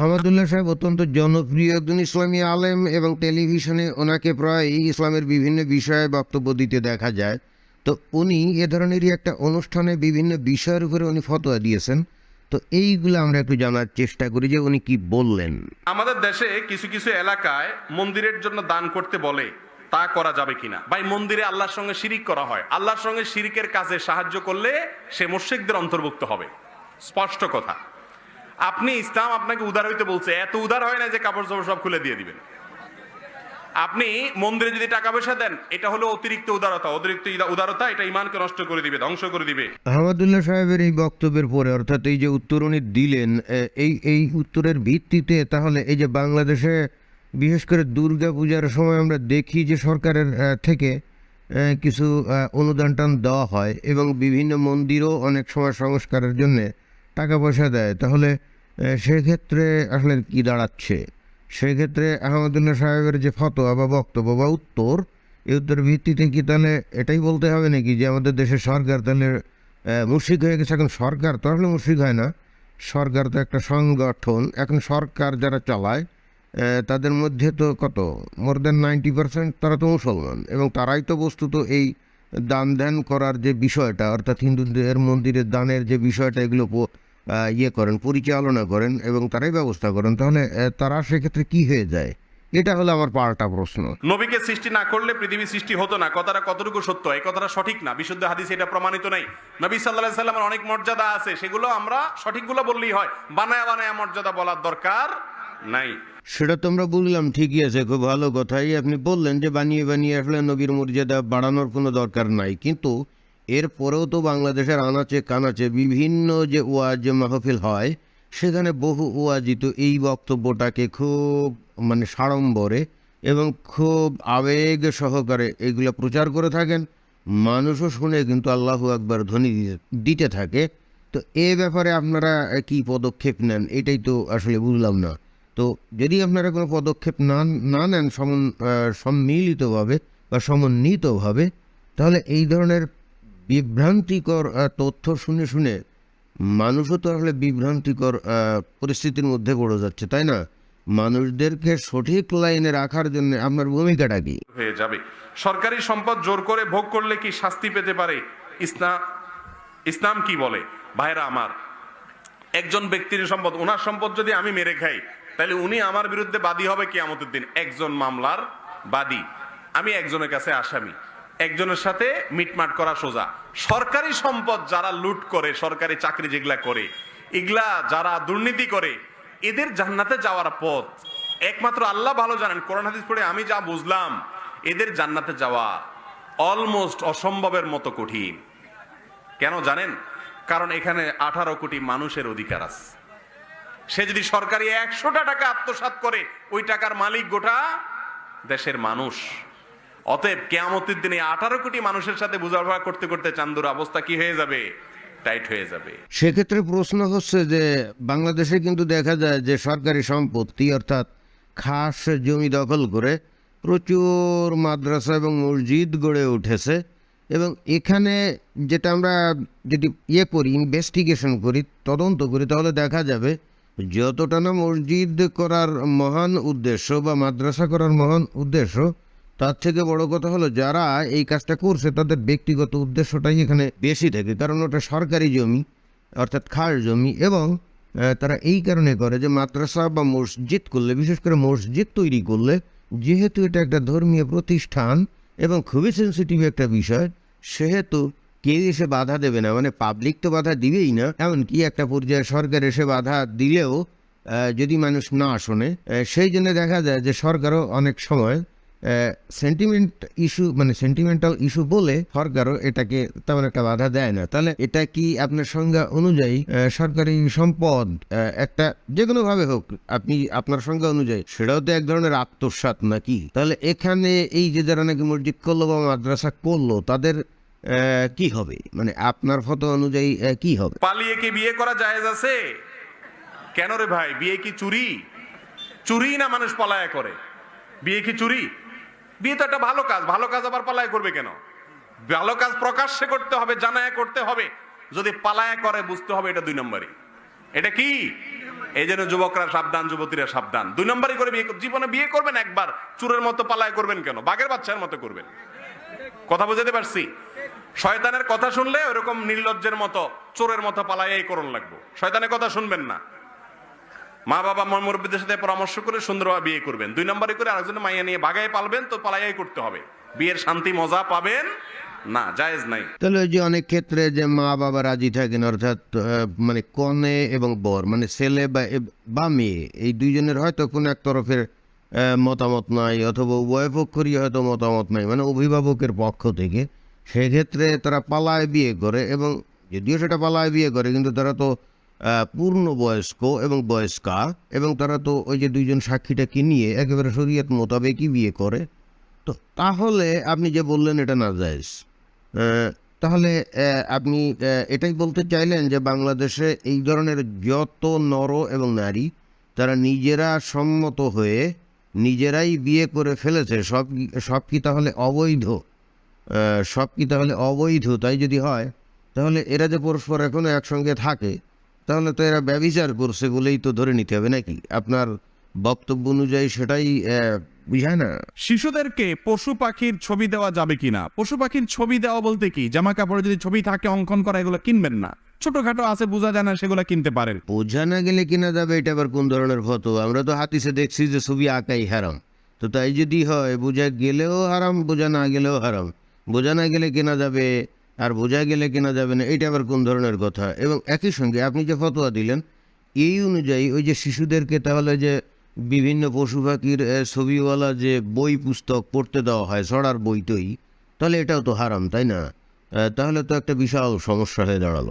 আহমদুল্লাহ সাহেব অত্যন্ত জনপ্রিয় একজন ইসলামী আলেম এবং টেলিভিশনে ওনাকে প্রায় ইসলামের বিভিন্ন বিষয়ে বক্তব্য দিতে দেখা যায়। তো উনি এ ধরনেরই একটা অনুষ্ঠানে বিভিন্ন বিষয়ের উপরে উনি ফতোয়া দিয়েছেন। তো এইগুলো আমরা একটু জানার চেষ্টা করি যে উনি কি বললেন। আমাদের দেশে কিছু কিছু এলাকায় মন্দিরের জন্য দান করতে বলে, তা করা যাবে কিনা? ভাই, মন্দিরে আল্লাহর সঙ্গে শিরিক করা হয়। আল্লাহর সঙ্গে শিরিকের কাজে সাহায্য করলে সে মুশরিকদের অন্তর্ভুক্ত হবে। স্পষ্ট কথা। আপনি ইসলাম আপনাকে উদার হইতে বলছে, এত উদার হয় না যে কাপড় চোপড় সব খুলে দিয়ে দিবেন। আপনি মন্দিরে যদি টাকা পয়সা দেন, এটা হলো অতিরিক্ত উদারতা। অতিরিক্ত উদারতা এটা ইমানকে নষ্ট করে দিবে, ধ্বংস করে দিবে। আহমদুল্লাহ সাহেবের এই বক্তব্যের পরে, অর্থাৎ এই যে উত্তর উনি দিলেন এই এই উত্তরের ভিত্তিতে তাহলে এই যে বাংলাদেশে বিশেষ করে দুর্গা পূজার সময় আমরা দেখি যে সরকারের থেকে কিছু অনুদান টান দেওয়া হয় এবং বিভিন্ন মন্দিরও অনেক সময় সংস্কারের জন্য টাকা পয়সা দেয়। তাহলে সেক্ষেত্রে আসলে কি দাঁড়াচ্ছে? সেক্ষেত্রে আহমদুল্লাহ সাহেবের যে ফতোয়া বা বক্তব্য বা উত্তর, এই উত্তরের ভিত্তিতে কি তাহলে এটাই বলতে হবে নাকি যে আমাদের দেশের সরকার তাহলে মুর্শিক হয়ে গেছে? এখন সরকার তো আসলে মুর্শিক হয় না। সরকার তো একটা সংগঠন। এখন সরকার যারা চালায় তাদের মধ্যে তো কত? মোর দেন নাইনটি পার্সেন্ট তারা তো মুসলমান এবং তারাই তো বস্তুত এই দান ধ্যান করার যে বিষয়টা, অর্থাৎ হিন্দুদের মন্দিরের দানের যে বিষয়টা, এগুলো ইয়ে করেন পরিচালনা করেন এবং তারাই ব্যবস্থা করেন তাহলে তারা সেক্ষেত্রে কি হয়ে যায়? এটা হলো আমার পাল্টা প্রশ্ন। নবীকে সৃষ্টি না করলে পৃথিবী সৃষ্টি হতো না। কথাটা কতটুকু সত্য? এই কথাটা সঠিক না। বিশুদ্ধ হাদিস এটা প্রমাণিত নাই। নবী সাল্লাহ সাল্লামের অনেক মর্যাদা আছে। সেগুলো আমরা সঠিকগুলো বললেই হয়। বানায় বানায় মর্যাদা বলার দরকার নাই। সেটা তো আমরা বুঝলাম ঠিকই আছে খুব ভালো কথাই। আপনি বললেন যে বানিয়ে বানিয়ে আসলে নবীর মর্যাদা বাড়ানোর কোনো দরকার নাই। কিন্তু এরপরেও তো বাংলাদেশের আনাচে কানাচে বিভিন্ন যে ওয়াজ মাহফিল হয়, সেখানে বহু ওয়াজি তো এই বক্তব্যটাকে খুব মানে সাড়ম্বরে এবং খুব আবেগ সহকারে এগুলো প্রচার করে থাকেন। মানুষও শুনে কিন্তু আল্লাহু আকবার ধ্বনি দিতে- থাকে। তো এ ব্যাপারে আপনারা কি পদক্ষেপ নেন, এটাই তো আসলে বুঝলাম না। তো যদি আপনারা কোনো পদক্ষেপ না না নেন সম্মিলিতভাবে বা সমন্বিতভাবে, তাহলে এই ধরনের বিভ্রান্তিকর তথ্য শুনে শুনে মানুষও তো আসলে বিভ্রান্তিকর পরিস্থিতির মধ্যে পড়ে যাচ্ছে, তাই না? মানুষদেরকে সঠিক লাইনে রাখার জন্য আপনার ভূমিকাটা কি? হয়ে যাবে। সরকারি সম্পদ জোর করে ভোগ করলে কি শাস্তি পেতে পারে? ইসলাম ইসলাম কি বলে? ভাইরা আমার, একজন ব্যক্তির সম্পদ, ওনার সম্পদ যদি আমি মেরে খাই, তাহলে উনি আমার বিরুদ্ধে বাদী হবে কি আমাদের দিন। একজন মামলার বাদী। আমি একজনের কাছে আসামি। একজনের সাথে মিটমাট করা সোজা। সরকারি সম্পদ যারা লুট করে, সরকারি চাকরি যেগুলা করে, এগুলা যারা দুর্নীতি করে, এদের জান্নাতে যাওয়ার পথ। একমাত্র আল্লাহ ভালো জানেন। কোরআন হাদিস পড়ে আমি যা বুঝলাম, এদের জান্নাতে যাওয়া অলমোস্ট অসম্ভবের মতো কঠিন। কেন জানেন? কারণ এখানে আঠারো কোটি মানুষের অধিকার আছে। সে যদি সরকারি একশোটা টাকা আত্মসাৎ করে, ওই টাকার মালিক গোটা দেশের মানুষ। অতএব কেয়ামতের দিনে আঠারো কোটি মানুষের সাথে বোঝাপড়া করতে করতে চান্দুর অবস্থা কি হয়ে যাবে? টাইট হয়ে যাবে। সেক্ষেত্রে প্রশ্ন হচ্ছে যে, বাংলাদেশে কিন্তু দেখা যায় যে সরকারি সম্পত্তি, অর্থাৎ খাস জমি দখল করে প্রচুর মাদ্রাসা এবং মসজিদ গড়ে উঠেছে এবং এখানে যেটা আমরা যদি ইয়ে করি ইনভেস্টিগেশন করি, তদন্ত করি, তাহলে দেখা যাবে যতটা না মসজিদ করার মহান উদ্দেশ্য বা মাদ্রাসা করার মহান উদ্দেশ্য তার থেকে বড় কথা হলো, যারা এই কাজটা করছে, তাদের ব্যক্তিগত উদ্দেশ্যটাই এখানে বেশি থাকে। কারণ ওটা সরকারি জমি, অর্থাৎ খাস জমি, এবং তারা এই কারণে করে যে মাদ্রাসা বা মসজিদ করলে, বিশেষ করে মসজিদ তৈরি করলে, যেহেতু এটা একটা ধর্মীয় প্রতিষ্ঠান এবং খুবই সেন্সিটিভ একটা বিষয়, সেহেতু কেউ এসে বাধা দেবে না। মানে পাবলিক তো বাধা দিবেই না, এমনকি একটা পর্যায়ে সরকার এসে বাধা দিলেও যদি মানুষ না শোনে সেই জন্য দেখা যায় যে সরকারও অনেক সময় সেন্টিমেন্ট ইস্যু মানে সেন্টিমেন্টাল ইস্যু বলে সরকারও এটাকে তেমন একটা বাধা দেয় না। তাহলে এটা কি আপনার সংজ্ঞা অনুযায়ী সরকারি সম্পদ একটা যে কোনো ভাবে হোক, আপনি আপনার সংজ্ঞা অনুযায়ী, সেটাও তো এক ধরনের আত্মসাৎ নাকি? তাহলে এখানে এই যে যারা নাকি মসজিদ করল বা মাদ্রাসা করল, তাদের কি হবে? মানে আপনার ফটো অনুযায়ী কি হবে? পালিয়ে কি বিয়ে করা জায়েজ আছে? কেন রে ভাই? বিয়ে কি চুরি? চুরি না মানুষ পলায়া করে? বিয়ে কি চুরি? বিয়ে তো একটা ভালো কাজ ভালো কাজ আবার পালায় করবে কেন? ভালো কাজ প্রকাশ্যে করতে হবে, জানায় করতে হবে। যদি পালায় করে, বুঝতে হবে এটা দুই নম্বরই। এটা কি? এই জন্য যুবকরা সাবধান, যুবতীরা সাবধান। দুই নম্বরই করে বিয়ে, জীবনে বিয়ে করবেন একবার, চুরের মতো পালায় করবেন কেন? বাঘের বাচ্চার মতো করবেন। কথা বুঝাতে পারছি? শয়তানের কথা শুনলে ওরকম নির্লজ্জের মতো, চোরের মতো পালাইয়াই করণ লাগবো। শয়তানের কথা শুনবেন না। মা বাবা মুরব্বীদের সাথে পরামর্শ করে সুন্দরভাবে বিয়ে করবেন। দুই নম্বরে করে আরেকজনের মাইয়া নিয়ে বাগায় পালবেন, তো পালাইয়াই করতে হবে। বিয়ের শান্তি, মজা পাবেন? না, জায়েজ নাই। তাহলে যে অনেক ক্ষেত্রে যে মা বাবা রাজি থাকেন, অর্থাৎ মানে কনে এবং বর মানে ছেলে বা বা মেয়ে, এই দুইজনের হয়তো কোনো এক তরফের মতামত নাই, অথবা উভয় পক্ষেরই হয়তো মতামত নাই মানে অভিভাবকের পক্ষ থেকে। সেক্ষেত্রে তারা পালায় বিয়ে করে এবং যদিও সেটা পালায় বিয়ে করে, কিন্তু তারা তো পূর্ণ বয়স্ক এবং বয়স্কা এবং তারা তো ওই যে দুইজন সাক্ষীটাকে নিয়ে একেবারে শরীয়ত মোতাবেকই বিয়ে করে। তো তাহলে আপনি যে বললেন এটা না যায় তাহলে আপনি এটাই বলতে চাইলেন যে বাংলাদেশে এই ধরনের যত নর এবং নারী, তারা নিজেরা সম্মত হয়ে নিজেরাই বিয়ে করে ফেলেছে। সব সব কি তাহলে অবৈধ? সব কি তাহলে অবৈধ তাই যদি হয়, তাহলে এরা যে পরস্পর এখনও একসঙ্গে থাকে তাহলে তো এরা ব্যবিচার করছে বলেই তো ধরে নিতে হবে নাকি? আপনার বক্তব্য অনুযায়ী সেটাই বুঝায় না? শিশুদেরকে পশু পাখির ছবি দেওয়া যাবে কিনা? পশু পাখির ছবি দেওয়া বলতে কি? জামা কাপড়ে যদি ছবি থাকে অঙ্কন করা এগুলো কিনবেন না। ছোটখাটো আছে বোঝা যায় না সেগুলো কিনতে পারেন। বোঝা না গেলে কিনা যাবে এটা আবার কোন ধরনের ফটো আমরা তো হাতিসে দেখছি যে ছবি আঁকাই হারাম। তো তাই যদি হয় বোঝা গেলেও হারাম বোঝা না গেলেও হারাম। বোঝা না গেলে কেনা যাবে আর বোঝা গেলে কেনা যাবে না এটা আবার কোন ধরনের কথা? এবং একই সঙ্গে আপনি যে ফতোয়া দিলেন, এই অনুযায়ী ওই যে শিশুদেরকে তাহলে যে বিভিন্ন পশু পাখির ছবিওয়ালা যে বই পুস্তক পড়তে দেওয়া হয় ছড়ার বই টই তাহলে এটাও তো হারাম, তাই না? তাহলে তো একটা বিশাল সমস্যা হয়ে দাঁড়াল।